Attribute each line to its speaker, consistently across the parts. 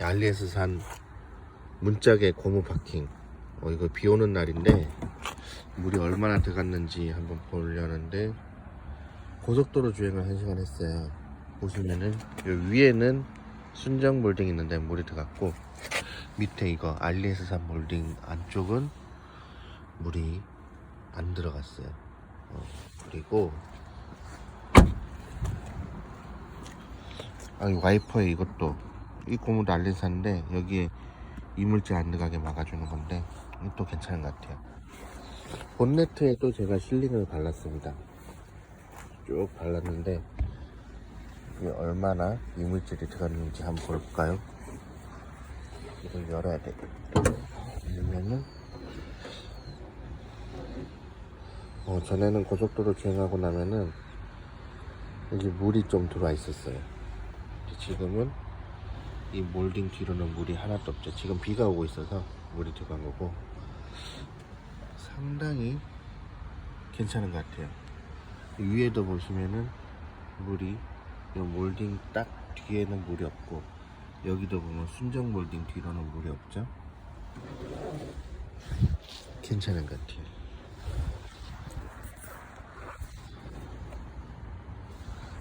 Speaker 1: 알리에서 산 문짝의 고무 파킹. 어, 이거 비 오는 날인데 물이 얼마나 들어갔는지 한번 보려는데 고속도로 주행을 한 시간 했어요. 보시면은 요 위에는 순정 몰딩 있는데 물이 들어갔고 밑에 이거 알리에서 산 몰딩 안쪽은 물이 안 들어갔어요. 어, 그리고 아, 이 와이퍼에 이것도 이 고무도 알리산인데 여기에 이물질 안 들어가게 막아주는 건데 이것도 괜찮은 것 같아요. 본네트에도 제가 실링을 발랐습니다. 쭉 발랐는데 이게 얼마나 이물질이 들어갔는지 한번 볼까요? 이걸 열어야 되겠다. 열면은 어, 전에는 고속도로 주행하고 나면은 여기 물이 좀 들어와 있었어요. 지금은 이 몰딩 뒤로는 물이 하나도 없죠. 지금 비가 오고 있어서 물이 들어간 거고 상당히 괜찮은 것 같아요. 위에도 보시면은 물이 이 몰딩 딱 뒤에는 물이 없고 여기도 보면 순정 몰딩 뒤로는 물이 없죠. 괜찮은 것 같아요.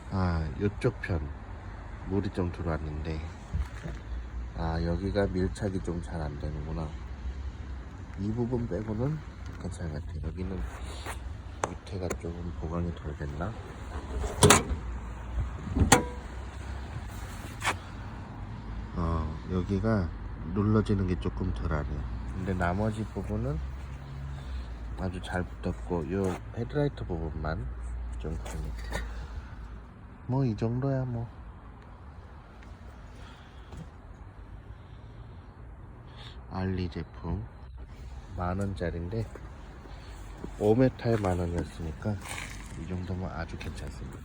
Speaker 1: 아, 이쪽 편 물이 좀 들어왔는데 아 여기가 밀착이 좀 잘 안 되는구나. 이 부분 빼고는 괜찮은 것 같아요. 여기는 밑에가 조금 보강이 덜 됐나? 어, 여기가 눌러지는 게 조금 덜하네요. 근데 나머지 부분은 아주 잘 붙었고, 요 헤드라이트 부분만 좀 그런. 뭐 이 정도야 뭐. 알리 제품 만 원짜리인데 5m에 만 원이었으니까 이 정도면 아주 괜찮습니다.